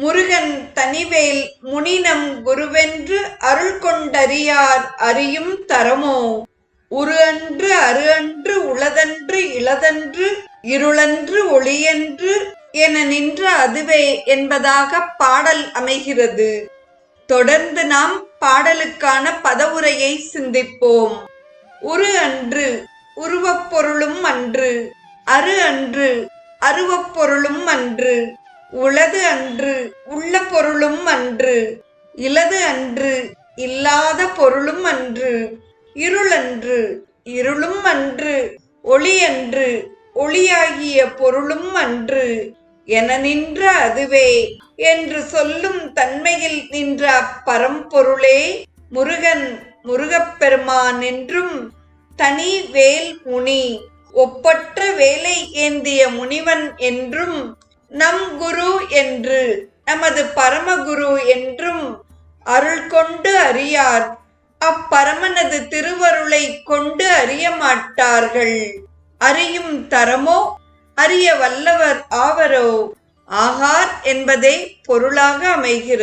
முருகன் தனிவேல் முனினம் குருவென்று அருள் கொண்டறியார் அறியும் தரமோ? உரு அன்று அரு அன்று உளதன்று இளதன்று இருளன்று ஒளியன்று என நின்ற அதுவே என்பதாக பாடல் அமைகிறது. தொடர்ந்து நாம் பாடலுக்கான பதவுரையை சிந்திப்போம். உரு அன்று உருவப்பொருளும் அன்று அரு அன்று அருவப்பொருளும் அன்று. உளது அன்று உள்ள பொருளும் அன்று இலது அன்று இல்லாத பொருளும் அன்று இருளன்று இருளும் அன்று ஒளியன்று ஒளியாகிய பொருளும் அன்று என நின்ற அதுவே என்று சொல்லும் தன்மையில் நின்ற அப்பரம்பொருளே முருகன் முருகப்பெருமான் என்றும் தனி வேல் முனி ஒப்பற்ற வேலை ஏந்திய முனிவன் என்றும் நம் குரு என்று நமது பரமகுரு என்றும் அருள் கொண்டு அறியார். அப்பரமனது திருவருளை கொண்டு அறிய மாட்டார்கள். அறியும் தரமோ அறிய வல்லவர் ஆவரோ. ஆகார் என்பதே பொருளாக அமைகிறது.